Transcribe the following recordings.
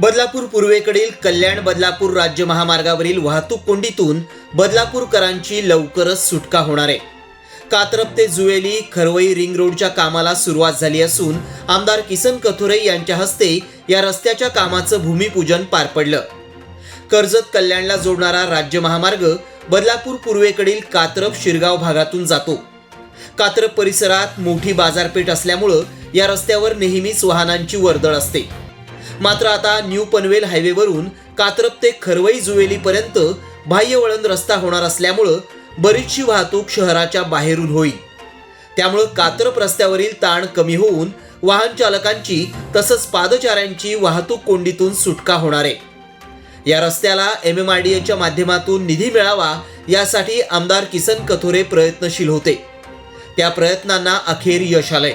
बदलापूर पूर्वेकडील कल्याण बदलापूर राज्य महामार्गावरील वाहतूक कोंडीतून बदलापूरकरांची लवकरच सुटका होणार आहे. कात्रप ते जुवेली खरवई रिंग रोडच्या कामाला सुरुवात झाली असून आमदार किसन कथोरे यांच्या हस्ते या रस्त्याच्या कामाचं भूमिपूजन पार पडलं. कर्जत कल्याणला जोडणारा राज्य महामार्ग बदलापूर पूर्वेकडील कात्रप शिरगाव भागातून जातो. कात्रप परिसरात मोठी बाजारपेठ असल्यामुळं या रस्त्यावर नेहमीच वाहनांची वर्दळ असते. मात्र आता न्यू पनवेल हायवेवरून कात्रप ते खरवई जुवेलीपर्यंत बाह्यवळण रस्ता होणार असल्यामुळं बरीचशी वाहतूक शहराच्या बाहेरून होईल. त्यामुळं कात्रप रस्त्यावरील ताण कमी होऊन वाहन चालकांची तसंच पादचाऱ्यांची वाहतूक कोंडीतून सुटका होणार आहे. या रस्त्याला एम एम आर डी एच्या माध्यमातून निधी मिळावा यासाठी आमदार किसन कथोरे प्रयत्नशील होते. त्या प्रयत्नांना अखेर यश आलंय.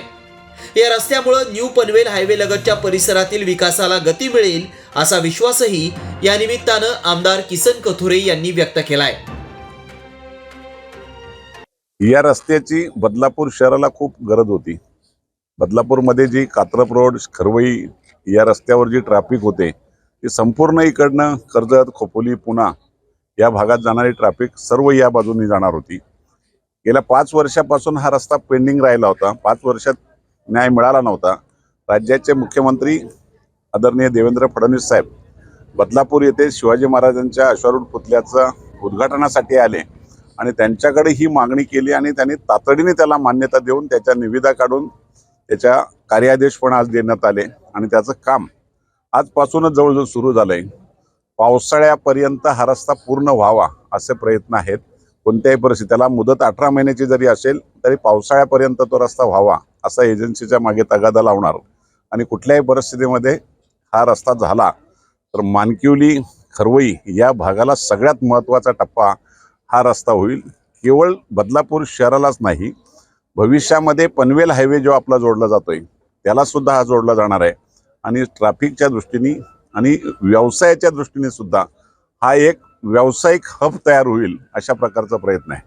या रस्त्यामुळं न्यू पनवेल हायवे लगतच्या परिसरातील विकासाला गती मिळेल असा विश्वासही या निमित्तानं आमदार किसन कथोरे यांनी व्यक्त केलाय. या रस्त्याची बदलापूर शहराला खूप गरज होती. बदलापूरमध्ये जी कात्रप रोड खरवई या रस्त्यावर जी ट्रॅफिक होते ती संपूर्ण इकडनं कर्जत खोपोली पुणा या भागात जाणारी ट्रॅफिक सर्व या बाजूनी जाणार होती. गेल्या पाच वर्षापासून हा रस्ता पेंडिंग राहिला होता. पाच वर्षात न्याय मिळाला नव्हता. राज्याचे मुख्यमंत्री आदरणीय देवेंद्र फडणवीस साहेब बदलापूर येथे शिवाजी महाराजांच्या अश्वारूढ पुतल्याचं उद्घाटनासाठी आले आणि त्यांच्याकडे ही मागणी केली आणि त्यांनी तातडीने त्याला मान्यता देऊन त्याच्या निविदा काढून त्याच्या कार्यादेश पण आज देण्यात आले आणि त्याचं काम आजपासूनच जवळजवळ सुरू झालं आहे पावसाळ्यापर्यंत हा रस्ता पूर्ण व्हावा असे प्रयत्न आहेत. कोणत्याही परिस्थिती त्याला मुदत अठरा महिन्याची जरी असेल तरी पावसाळ्यापर्यंत तो रस्ता व्हावा असा एजन्सीच्या मागे तगादा लावणार. आणि कुठल्याही परिस्थितीमध्ये हा रस्ता झाला तर मानकिवली खरवई या भागाला सगळ्यात महत्त्वाचा टप्पा हा रस्ता होईल. केवळ बदलापूर शहरालाच नाही भविष्यामध्ये पनवेल हायवे जो आपला जोडला जातोय त्यालासुद्धा हा जोडला जाणार आहे. आणि ट्रॅफिकच्या दृष्टीने आणि व्यवसायाच्या दृष्टीने सुद्धा हा एक व्यावसायिक हब तयार होईल अशा प्रकारचा प्रयत्न आहे.